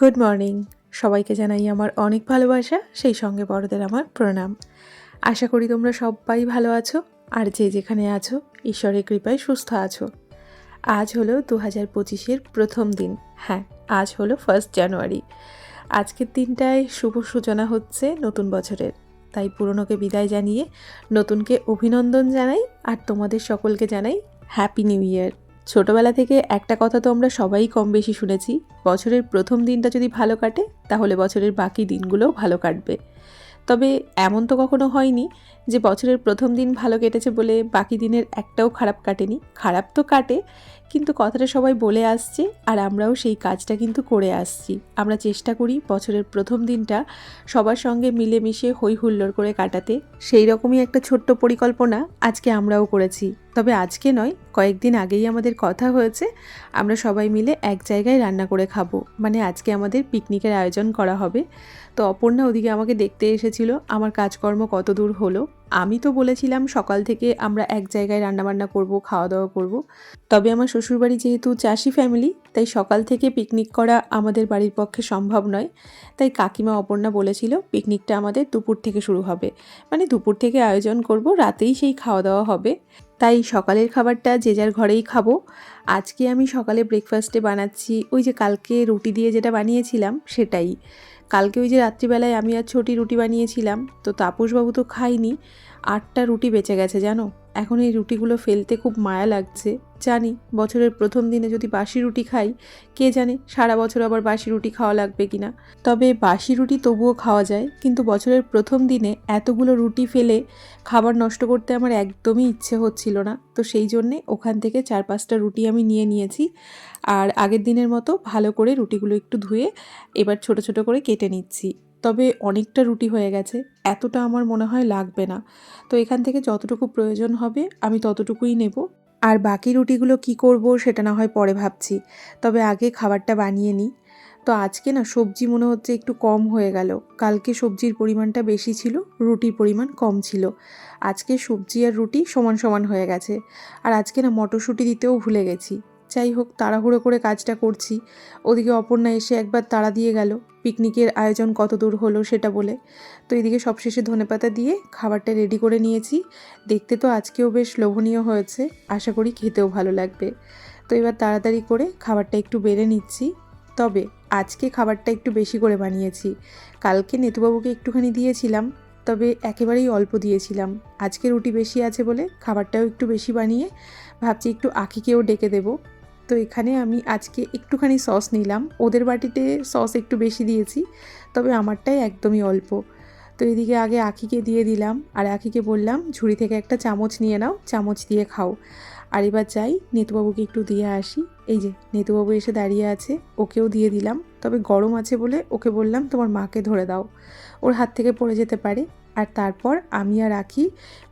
Good morning সবাইকে জানাই আমার অনেক ভালোবাসা, সেই সঙ্গে বড়দের আমার প্রণাম। আশা করি তোমরা সবাই ভালো আছো, আর যে যেখানে আছো, ঈশ্বরের কৃপায় সুস্থ আছো। আজ হলো দু হাজার পঁচিশের প্রথম দিন। হ্যাঁ আজ হলো ফার্স্ট জানুয়ারি আজকের দিনটায় শুভ সূচনা হচ্ছে নতুন বছরের। তাই পুরনোকে বিদায় জানিয়ে নতুনকে অভিনন্দন জানাই, আর তোমাদের সকলকে জানাই হ্যাপি নিউ ইয়ার ছোটবেলা থেকে একটা কথা তো আমরা সবাই কম বেশি শুনেছি, বছরের প্রথম দিনটা যদি ভালো কাটে, তাহলে বছরের বাকি দিনগুলোও ভালো কাটবে। তবে এমন তো কখনো হয়নি যে বছরের প্রথম দিন ভালো কেটেছে বলে বাকি দিনের একটাও খারাপ কাটেনি। খারাপ তো কাটে, কিন্তু কথাটা সবাই বলে আসছে আর আমরাও সেই কাজটা কিন্তু করে আসছি। আমরা চেষ্টা করি বছরের প্রথম দিনটা সবার সঙ্গে মিলেমিশে হই হুল্লোড় করে কাটাতে। সেই রকমই একটা ছোট্ট পরিকল্পনা আজকে আমরাও করেছি। তবে আজকে নয় কয়েকদিন আগেই আমাদের কথা হয়েছে, আমরা সবাই মিলে এক জায়গায় রান্না করে খাব। মানে আজকে আমাদের পিকনিকের আয়োজন করা হবে। তো অপর্ণা ওদিকে আমাকে দেখতে এসেছিল, আমার কাজকর্ম কত দূর হলো। আমি তো বলেছিলাম সকাল থেকে আমরা এক জায়গায় রান্নাবান্না করব খাওয়া দাওয়া করব। তবে আমার শ্বশুরবাড়ি যেহেতু চাষি ফ্যামিলি তাই সকাল থেকে পিকনিক করা আমাদের বাড়ির পক্ষে সম্ভব নয়। তাই কাকিমা অপর্ণা বলেছিল, পিকনিকটা আমাদের দুপুর থেকে শুরু হবে। মানে দুপুর থেকে আয়োজন করব, রাতেই সেই খাওয়া দাওয়া হবে। তাই সকালের খাবারটা যে যার ঘরেই খাব। আজকে আমি সকালে ব্রেকফাস্টে বানাচ্ছি, ওই যে কালকে রুটি দিয়ে যেটা বানিয়েছিলাম সেটাই। কালকে ওই যে রাত্রিবেলায় আমি আর ছোটি রুটি বানিয়েছিলাম, তো তাপসবাবু তো খাইনি আটটা রুটি বেঁচে গেছে জানো? এখন এই রুটিগুলো ফেলতে খুব মায়া লাগছে। জানি, বছরের প্রথম দিনে যদি বাসি রুটি খাই, কে জানে সারা বছর আবার বাসি রুটি খাওয়া লাগবে কি না তবে বাসি রুটি তবুও খাওয়া যায়, কিন্তু বছরের প্রথম দিনে এতগুলো রুটি ফেলে খাবার নষ্ট করতে আমার একদমই ইচ্ছে হচ্ছিল না। তো সেই জন্যে ওখান থেকে চার পাঁচটা রুটি আমি নিয়ে নিয়েছি। আর আগের দিনের মতো ভালো করে রুটিগুলো একটু ধুয়ে এবার ছোট ছোট করে কেটে নিচ্ছি। তবে অনেকটা রুটি হয়ে গেছে, এতটা আমার মনে হয় লাগবে না। তো এখান থেকে যতটুকু প্রয়োজন হবে আমি ততটুকুই নেব। আর বাকি রুটিগুলো কি করব সেটা না হয় পরে ভাবছি। তবে আগে খাবারটা বানিয়ে নিই। তো আজকে না সবজি মনে হচ্ছে একটু কম হয়ে গেল। কালকে সবজির পরিমাণটা বেশি ছিল, রুটির পরিমাণ কম ছিল। আজকে সবজি আর রুটি সমান সমান হয়ে গেছে। আর আজকে না মটরশুঁটি দিতেও ভুলে গেছি। যাই হোক, তাড়াহুড়ো করে কাজটা করছি। ওদিকে অপর্ণা এসে একবার তাড়া দিয়ে গেল, পিকনিকের আয়োজন কত দূর হলো সেটা বলে। তো এদিকে সবশেষে ধনেপাতা দিয়ে খাবারটা রেডি করে নিয়েছি। দেখতে তো আজকেও বেশ লোভনীয় হয়েছে, আশা করি খেতেও ভালো লাগবে। তো এবার তাড়াতাড়ি করে খাবারটা একটু বেড়ে নিচ্ছি। তবে আজকে খাবারটা একটু বেশি করে বানিয়েছি। কালকে নেতুবাবুকে একটুখানি দিয়েছিলাম, তবে একেবারেই অল্প দিয়েছিলাম। আজকে রুটি বেশি আছে বলে খাবারটাও একটু বেশি বানিয়ে ভাবছি একটু আখিকেও ডেকে দেবো। তো এখানে আমি আজকে একটুখানি সস নিলাম। ওদের বাটিতে সস একটু বেশি দিয়েছি, তবে আমারটাই একদমই অল্প। তো এদিকে আগে আখিকে দিয়ে দিলাম, আর আখিকে বললাম, ঝুড়ি থেকে একটা চামচ নিয়ে নাও, চামচ দিয়ে খাও। আর এবার যাই, নেতুবাবুকে একটু দিয়ে আসি। এই যে, নেতুবাবু এসে দাঁড়িয়ে আছে, ওকেও দিয়ে দিলাম। তবে গরম আছে বলে ওকে বললাম, তোমার মাকে ধরে দাও। ওর হাত থেকে পড়ে যেতে পারে। আর তারপর আমি আর আখি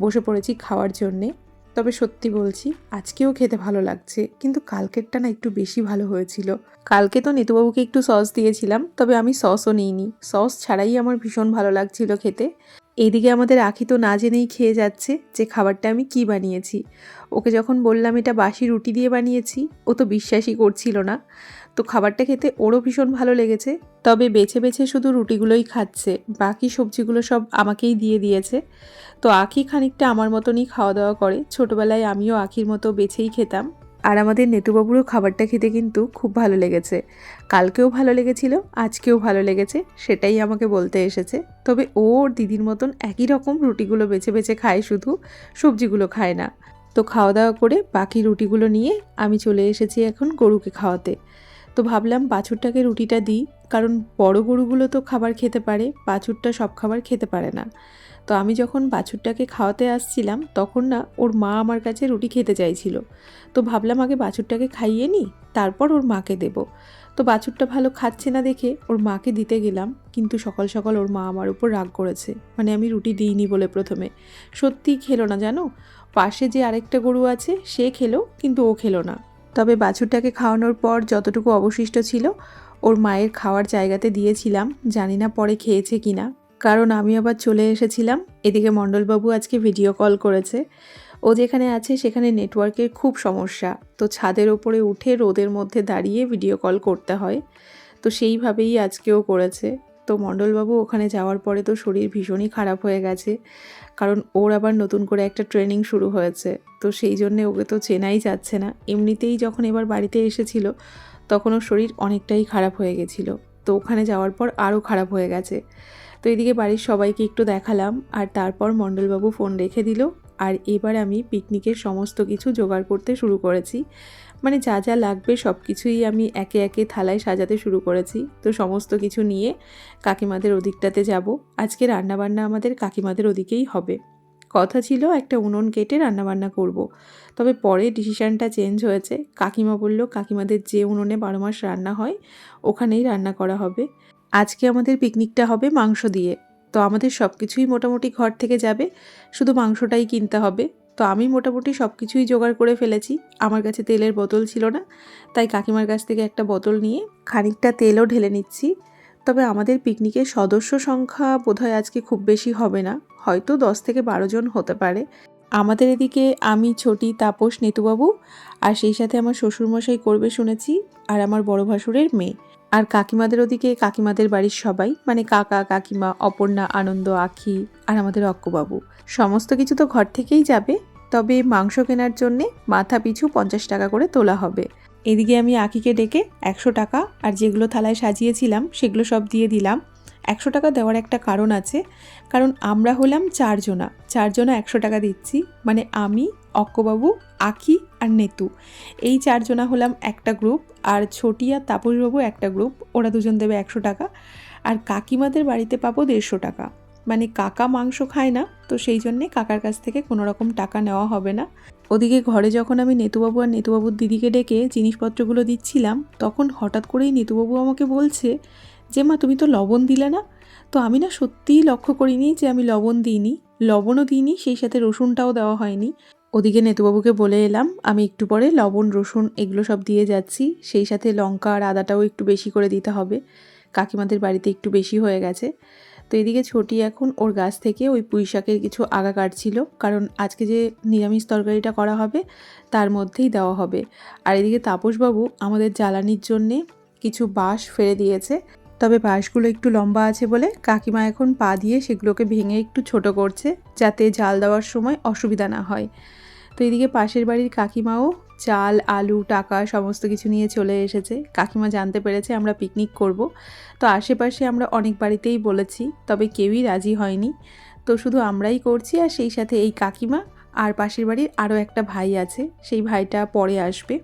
বসে পড়েছি খাওয়ার জন্যে। তবে সত্যি বলছি, আজকেও খেতে ভালো লাগছে, কিন্তু কালকেরটা না একটু বেশি ভালো হয়েছিল। কালকে তো নেতুবাবুকে একটু সস দিয়েছিলাম, তবে আমি সসও নিইনি। সস ছাড়াই আমার ভীষণ ভালো লাগছিল খেতে। এইদিকে আমাদের আখি তো না জেনেই খেয়ে যাচ্ছে যে খাবারটা আমি কি বানিয়েছি। ওকে যখন বললাম, এটা বাসি রুটি দিয়ে বানিয়েছি, ও তো বিশ্বাসই করছিল না। তো খাবারটা খেতে ওরও ভীষণ ভালো লেগেছে। তবে বেছে বেছে শুধু রুটিগুলোই খাচ্ছে, বাকি সবজিগুলো সব আমাকেই দিয়ে দিয়েছে। তো আখি খানিকটা আমার মতনই খাওয়া দাওয়া করে। ছোটোবেলায় আমিও আখির মতো বেছেই খেতাম। আর আমাদের নেতুবাবুরও খাবারটা খেতে কিন্তু খুব ভালো লেগেছে। কালকেও ভালো লেগেছিল, আজকেও ভালো লেগেছে, সেটাই আমাকে বলতে এসেছে। তবে ও ওর দিদির মতন একই রকম রুটিগুলো বেছে বেছে খায় শুধু, সবজিগুলো খায় না। তো খাওয়া দাওয়া করে বাকি রুটিগুলো নিয়ে আমি চলে এসেছি এখন গরুকে খাওয়াতে। তো ভাবলাম বাছুরটাকে রুটিটা দিই, কারণ বড় গরুগুলো তো খাবার খেতে পারে, বাছুরটা সব খাবার খেতে পারে না। তো আমি যখন বাছুরটাকে খাওয়াতে আসছিলাম, তখন না ওর মা আমার কাছে রুটি খেতে চাইছিল। তো ভাবলাম আগে বাছুরটাকে খাইয়ে নিই, তারপর ওর মাকে দেব। তো বাছুরটা ভালো খাচ্ছে না দেখে ওর মাকে দিতে গেলাম, কিন্তু সকাল সকাল ওর মা আমার উপর রাগ করেছে। মানে আমি রুটি দিইনি বলে প্রথমে। সত্যিই খেলো না, জানো? পাশে যে আরেকটা গরু আছে, সে খেলো, কিন্তু ও খেলো না। তবে বাছুরটাকে খাওয়ানোর পর যতটুকু অবশিষ্ট ছিল, ওর মায়ের খাওয়ার জায়গাতে দিয়েছিলাম, জানি না পরে খেয়েছে কি না কারণ আমি আবার চলে এসেছিলাম। এদিকে মণ্ডলবাবু আজকে ভিডিও কল করেছে। ও যেখানে আছে সেখানে নেটওয়ার্কের খুব সমস্যা। তো ছাদের ওপরে উঠে রোদের মধ্যে দাঁড়িয়ে ভিডিও কল করতে হয়। তো সেইভাবেই আজকেও করেছে। তো মণ্ডলবাবু ওখানে যাওয়ার পরে তো শরীর ভীষণই খারাপ হয়ে গেছে। কারণ ওর আবার নতুন করে একটা ট্রেনিং শুরু হয়েছে। তো সেই জন্যে ওকে তো চেনাই যাচ্ছে না। এমনিতেই যখন এবার বাড়িতে এসেছিল, তখন ওর শরীর অনেকটাই খারাপ হয়ে গেছিল। তো ওখানে যাওয়ার পর আরও খারাপ হয়ে গেছে। তো এদিকে বাড়ির সবাইকে একটু দেখালাম আর তারপর মণ্ডলবাবু ফোন রেখে দিল। আর এবার আমি পিকনিকের সমস্ত কিছু জোগাড় করতে শুরু করেছি। মানে যা যা লাগবে সব কিছুই আমি একে একে থালায় সাজাতে শুরু করেছি। তো সমস্ত কিছু নিয়ে কাকিমাদের ওদিকটাতে যাব। আজকে রান্নাবান্না আমাদের কাকিমাদের ওদিকেই হবে। কথা ছিল একটা উনুন কেটে রান্নাবান্না করব। তবে পরে ডিসিশানটা চেঞ্জ হয়েছে। কাকিমা বলল, কাকিমাদের যে উনুনে বারো মাস রান্না হয়, ওখানেই রান্না করা হবে। আজকে আমাদের পিকনিকটা হবে মাংস দিয়ে। তো আমাদের সব কিছুই মোটামুটি ঘর থেকে যাবে। শুধু মাংসটাই কিনতে হবে। তো আমি মোটামুটি সব কিছুই জোগাড় করে ফেলেছি। আমার কাছে তেলের বোতল ছিল না। তাই কাকিমার কাছ থেকে একটা বোতল নিয়ে খানিকটা তেলও ঢেলে নিচ্ছি। তবে আমাদের পিকনিকের সদস্য সংখ্যা বোধহয় আজকে খুব বেশি হবে না। হয়তো দশ থেকে বারো জন হতে পারে। আমাদের এদিকে আমি, ছোটি, তাপস, নেতুবাবু আর সেই সাথে আমার শ্বশুরমশাই করবে শুনেছি আর আমার বড় ভাসুরের মেয়ে। আর কাকিমাদের ওদিকে কাকিমাদের বাড়ির সবাই মানে কাকা, কাকিমা, অপর্ণা, আনন্দ, আখি আর আমাদের অক্কবাবু। সমস্ত কিছু তো ঘর থেকেই যাবে, তবে মাংস কেনার জন্যে মাথা পিছু পঞ্চাশ টাকা করে তোলা হবে। এদিকে আমি আঁকিকে ডেকে একশো টাকা আর যেগুলো থালায় সাজিয়েছিলাম সেগুলো সব দিয়ে দিলাম। একশো টাকা দেওয়ার একটা কারণ আছে। কারণ আমরা হলাম চারজনা। চারজনা একশো টাকা দিচ্ছি। মানে আমি, অক্কবাবু, আখি আর নেতু। এই চারজনা হলাম একটা গ্রুপ। আর ছোটি আর তাপসবাবু একটা গ্রুপ। ওরা দুজন দেবে একশো টাকা। আর কাকিমাদের বাড়িতে পাবো দেড়শো টাকা। মানে কাকা মাংস খায় না, তো সেই জন্যে কাকার কাছ থেকে কোনো রকম টাকা নেওয়া হবে না। ওদিকে ঘরে যখন আমি নেতুবাবু আর নেতুবাবুর দিদিকে ডেকে জিনিসপত্রগুলো দিচ্ছিলাম, তখন হঠাৎ করেই নেতুবাবু আমাকে বলছে যে, মা, তুমি তো লবণ দিলে না? তো আমি না সত্যিই লক্ষ্য করিনি যে, আমি লবণ দিইনি, লবণও দিইনি, সেই সাথে রসুনটাও দেওয়া হয়নি। ওদিকে নেতুবাবুকে বলে এলাম, আমি একটু পরে লবণ, রসুন এগুলো সব দিয়ে যাচ্ছি, সেই সাথে লঙ্কা আর আদাটাও একটু বেশি করে দিতে হবে। কাকিমাদের বাড়িতে একটু বেশি হয়ে গেছে। তো এদিকে ছোটি এখন ওর গাছ থেকে ওই পুঁই শাকের কিছু আগা কাটছিল, কারণ আজকে যে নিরামিষ তরকারিটা করা হবে, তার মধ্যেই দেওয়া হবে। আর এদিকে তাপসবাবু আমাদের জ্বালানির জন্যে কিছু বাঁশ ফেলে দিয়েছে। তবে বাঁশগুলো একটু লম্বা আছে বলে কাকিমা এখন পা দিয়ে সেগুলোকে ভেঙে একটু ছোট করছে যাতে জাল দেওয়ার সময় অসুবিধা না হয়। তো এদিকে পাশের বাড়ির কাকিমাও চাল, আলু, টাকা সমস্ত কিছু নিয়ে চলে এসেছে। কাকিমা জানতে পেরেছে আমরা পিকনিক করব। তো আশেপাশে আমরা অনেক বাড়িতেই বলেছি, তবে কেউই রাজি হয়নি। তো শুধু আমরাই করছি আর সেই সাথে এই কাকিমা আর পাশের বাড়ির আরও একটা ভাই আছে, সেই ভাইটা পরে আসবে।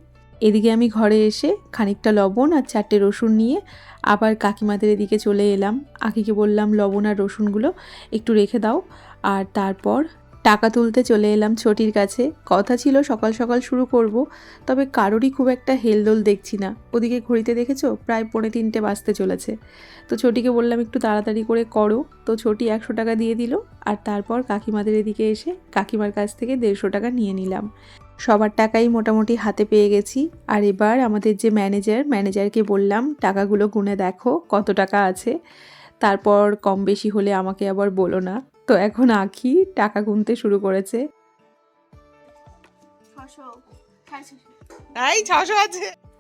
এদিকে আমি ঘরে এসে খানিকটা লবণ আর চারটে রসুন নিয়ে আবার কাকিমাদের এদিকে চলে এলাম। আখিকে বললাম, লবণ আর রসুনগুলো একটু রেখে দাও। আর তারপর টাকা তুলতে চলে এলাম ছোটির কাছে। কথা ছিল সকাল সকাল শুরু করব, তবে কারোরই খুব একটা হেলদোল দেখছি না। ওদিকে ঘড়িতে দেখেছ? প্রায় পৌনে তিনটে বাজতে চলেছে। তো ছোটিকে বললাম, একটু তাড়াতাড়ি করে করো। তো ছোটি একশো টাকা দিয়ে দিল আর তারপর কাকিমাদের এদিকে এসে কাকিমার কাছ থেকে দেড়শো টাকা নিয়ে নিলাম। সবার টাকাই মোটামুটি হাতে পেয়ে গেছি। আর এবার আমাদের যে ম্যানেজার ম্যানেজারকে বললাম টাকাগুলো গুনে দেখো কত টাকা আছে? তারপর কম বেশি হলে আমাকে আবার বলো না। তো এখন আখি টাকা গুনতে শুরু করেছে।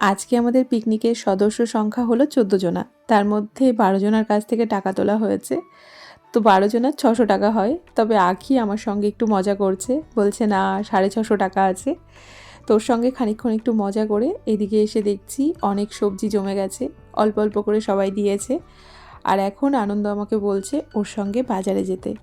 আজকে আমাদের পিকনিকের সদস্য সংখ্যা হলো চোদ্দ জনা। তার মধ্যে বারো জনার কাছ থেকে টাকা তোলা হয়েছে। তো বারো জনার ছশো টাকা হয়, তবে আখি আমার সঙ্গে একটু মজা করছে। বলছে, না, সাড়ে ছশো টাকা আছে। তোর সঙ্গে খানিকক্ষণ একটু মজা করে এদিকে এসে দেখছি অনেক সবজি জমে গেছে, অল্প অল্প করে সবাই দিয়েছে। আর এখন আনন্দ আমাকে বলছে ওর সঙ্গে বাজারে যেতে।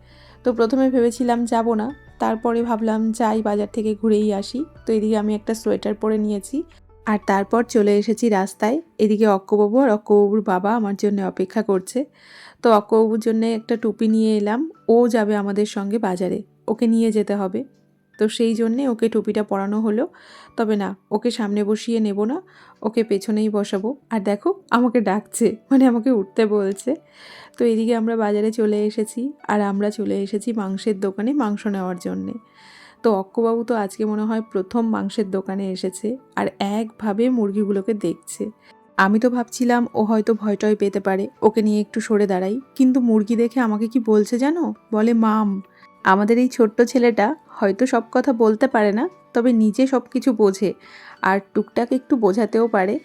তো প্রথমে ভেবেছিলাম যাব না, তারপরে ভাবলাম যাই বাজার থেকে ঘুরেই আসি। তো এদিকে আমি একটা সোয়েটার পরে নিয়েছি। আর তারপর চলে এসেছি রাস্তায়। এদিকে অক্কবাবু আর অক্কবাবুর বাবা আমার জন্য অপেক্ষা করছে। তো অক্কবাবুর জন্য একটা টুপি নিয়ে এলাম। ও যাবে আমাদের সঙ্গে বাজারে। ওকে নিয়ে যেতে হবে। তো সেই জন্যে ওকে টুপিটা পরানো হলো। তবে না, ওকে সামনে বসিয়ে নেব না। ওকে পেছনেই বসাবো। আর দেখো, আমাকে ডাকছে। মানে আমাকে উঠতে বলছে। তো এদিকে আমরা বাজারে চলে এসেছি। আর আমরা চলে এসেছি মাংসের দোকানে মাংস নেওয়ার জন্যে। তো অক্কবাবু তো আজকে মনে হয় প্রথম মাংসের দোকানে এসেছে। আর একভাবে মুরগিগুলোকে দেখছে। আমি তো ভাবছিলাম ও হয়তো ভয় টয় পেতে পারে, ওকে নিয়ে একটু সরে দাঁড়াই। কিন্তু মুরগি দেখে আমাকে কি বলছে জানো? বলে, মাম, আমাদের এই ছোট্ট ছেলেটা হয়তো সব কথা বলতে পারে না, তবে নিজে সব কিছু বোঝে আর টুকটাক একটু বোঝাতেও পারে।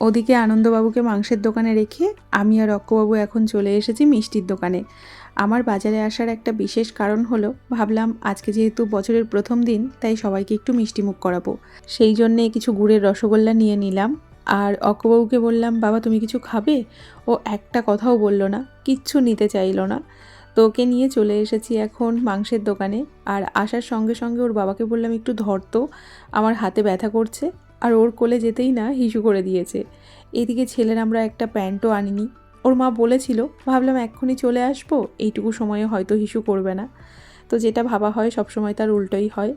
ওদিকে আনন্দবাবুকে মাংসের দোকানে রেখে আমি আর অক্কবাবু এখন চলে এসেছি মিষ্টির দোকানে। আমার বাজারে আসার একটা বিশেষ কারণ হলো, ভাবলাম আজকে যেহেতু বছরের প্রথম দিন, তাই সবাইকে একটু মিষ্টি মুখ করাবো। সেই জন্যে কিছু গুড়ের রসগোল্লা নিয়ে নিলাম। আর অক্কবাবুকে বললাম, বাবা, তুমি কিছু খাবে? ও একটা কথাও বলল না, কিচ্ছু নিতে চাইলো না। তো ওকে নিয়ে চলে এসেছি এখন মাংসের দোকানে, আর আসার সঙ্গে সঙ্গে ওর বাবাকে বললাম, একটু ধরতো আমার হাতে ব্যথা করছে, আর ওর কোলে যেতেই না হিসু করে দিয়েছে। এদিকে ছেলের আমরা একটা প্যান্টও আনিনি। ওর মা বলেছিল, ভাবলাম এক্ষুনি চলে আসব, এইটুকু সময়ে হয়তো হিসু করবে না। তো যেটা ভাবা হয় সবসময় তার উল্টোই হয়।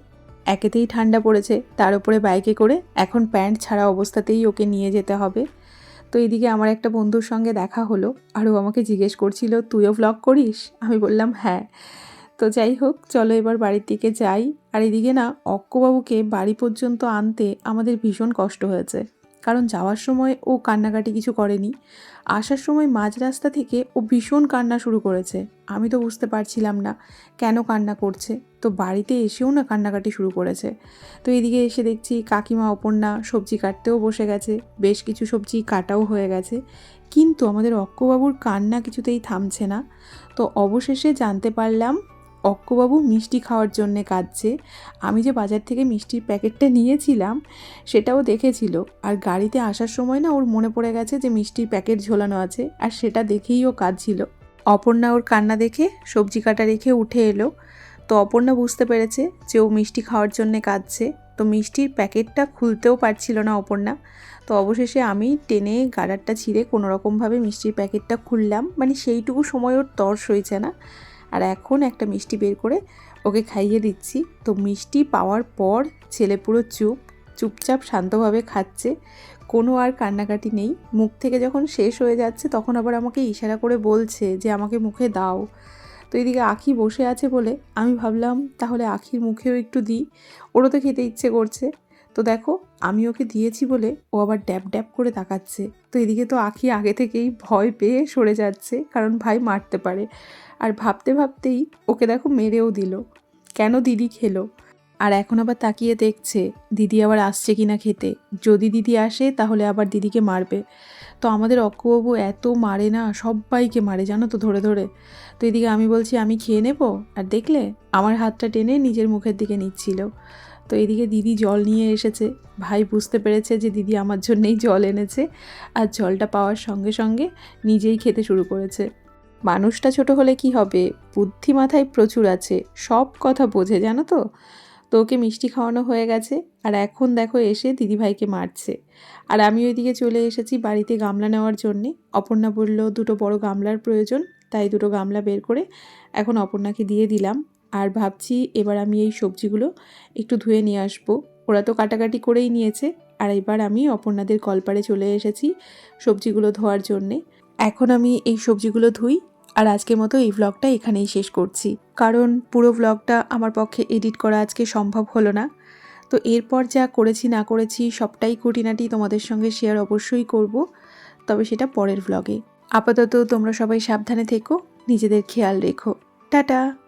একেতেই ঠান্ডা পড়েছে, তার উপরে বাইকে করে এখন প্যান্ট ছাড়া অবস্থাতেই ওকে নিয়ে যেতে হবে। তো এদিকে আমার একটা বন্ধুর সঙ্গে দেখা হলো আর ও আমাকে জিজ্ঞেস করছিল, তুইও ব্লগ করিস? আমি বললাম হ্যাঁ। তো যাই হোক, চলো এবার বাড়ির দিকে যাই। আর এদিকে না, অক্কবাবুকে বাড়ি পর্যন্ত আনতে আমাদের ভীষণ কষ্ট হয়েছে। কারণ যাওয়ার সময় ও কান্নাকাটি কিছু করেনি। আসার সময় মাঝ রাস্তা থেকে ও ভীষণ কান্না শুরু করেছে। আমি তো বুঝতে পারছিলাম না কেন কান্না করছে। তো বাড়িতে এসেও না কান্নাকাটি শুরু করেছে। তো এদিকে এসে দেখছি কাকিমা, অপর্ণা সবজি কাটতেও বসে গেছে। বেশ কিছু সবজি কাটাও হয়ে গেছে। কিন্তু আমাদের অক্কবাবুর কান্না কিছুতেই থামছে না। তো অবশেষে জানতে পারলাম অক্কবাবু মিষ্টি খাওয়ার জন্যে কাঁদছে। আমি যে বাজার থেকে মিষ্টির প্যাকেটটা নিয়েছিলাম, সেটাও দেখেছিল। আর গাড়িতে আসার সময় না ওর মনে পড়ে গেছে যে মিষ্টির প্যাকেট ঝোলানো আছে, আর সেটা দেখেই ও কাঁদছিল। অপর্ণা ওর কান্না দেখে সবজি কাটা রেখে উঠে এলো। তো অপর্ণা বুঝতে পেরেছে যে ও মিষ্টি খাওয়ার জন্যে কাঁদছে। তো মিষ্টির প্যাকেটটা খুলতেও পারছিল না অপর্ণা। তো অবশেষে আমি টেনে গাডারটা ছিঁড়ে কোনো রকমভাবে মিষ্টির প্যাকেটটা খুললাম। মানে সেইটুকু সময় ওর তর্স হয়েছে না। আর এখন একটা মিষ্টি বের করে ওকে খাইয়ে দিচ্ছি। তো মিষ্টি পাওয়ার পর ছেলে পুরো চুপ, চুপচাপ শান্তভাবে খাচ্ছে। কোনো আর কান্নাকাটি নেই। মুখ থেকে যখন শেষ হয়ে যাচ্ছে তখন আবার আমাকে ইশারা করে বলছে যে, আমাকে মুখে দাও। তো এদিকে আখি বসে আছে বলে আমি ভাবলাম, তাহলে আখির মুখেও একটু দিই। ওরও তো খেতে ইচ্ছে করছে। তো দেখো, আমি ওকে দিয়েছি বলে ও আবার ড্যাব ড্যাব করে তাকাচ্ছে। তো এদিকে তো আখি আগে থেকেই ভয় পেয়ে সরে যাচ্ছে, কারণ ভাই মারতে পারে। আর ভাবতে ভাবতেই ওকে দেখো মেরেও দিল। কেন দিদি খেলো? আর এখন আবার তাকিয়ে দেখছে দিদি আবার আসছে কি না খেতে। যদি দিদি আসে তাহলে আবার দিদিকে মারবে। তো আমাদের অক্কবাবু এত মারে না সবাইকে মারে, জানো তো, ধরে ধরে। তো এদিকে আমি বলছি, আমি খেয়ে নেব? আর দেখলে আমার হাতটা টেনে নিজের মুখের দিকে নিচ্ছিল। তো এদিকে দিদি জল নিয়ে এসেছে। ভাই বুঝতে পেরেছে যে দিদি আমার জন্যেই জল এনেছে। আর জলটা পাওয়ার সঙ্গে সঙ্গে নিজেই খেতে শুরু করেছে। মানুষটা ছোট হলে কি হবে? বুদ্ধি মাথায় প্রচুর আছে। সব কথা বোঝে, জানো তো? তো ওকে মিষ্টি খাওয়ানো হয়ে গেছে, আর এখন দেখো এসে দিদিভাইকে মারছে। আর আমি ওইদিকে চলে এসেছি বাড়িতে গামলা নেওয়ার জন্যে। অপর্ণা বলল, দুটো বড় গামলার প্রয়োজন, তাই দুটো গামলা বের করে এখন অপর্ণাকে দিয়ে দিলাম। আর ভাবছি এবার আমি এই সবজিগুলো একটু ধুয়ে নিয়ে আসব। ওরা তো কাটাকাটি করেই নিয়েছে। আর এবার আমি অপর্ণাদের কলপারে চলে এসেছি সবজিগুলো ধোয়ার জন্যে। এখন আমি এই সবজিগুলো ধুই আর আজকের মতো এই ব্লগটা এখানেই শেষ করছি। কারণ পুরো ভ্লগটা আমার পক্ষে এডিট করা আজকে সম্ভব হলো না। তো এরপর যা করেছি না করেছি সবটাই খুঁটিনাটি তোমাদের সঙ্গে শেয়ার অবশ্যই করব। তবে সেটা পরের ভ্লগে আপাতত তোমরা সবাই সাবধানে থেকো, নিজেদের খেয়াল রেখো। টাটা!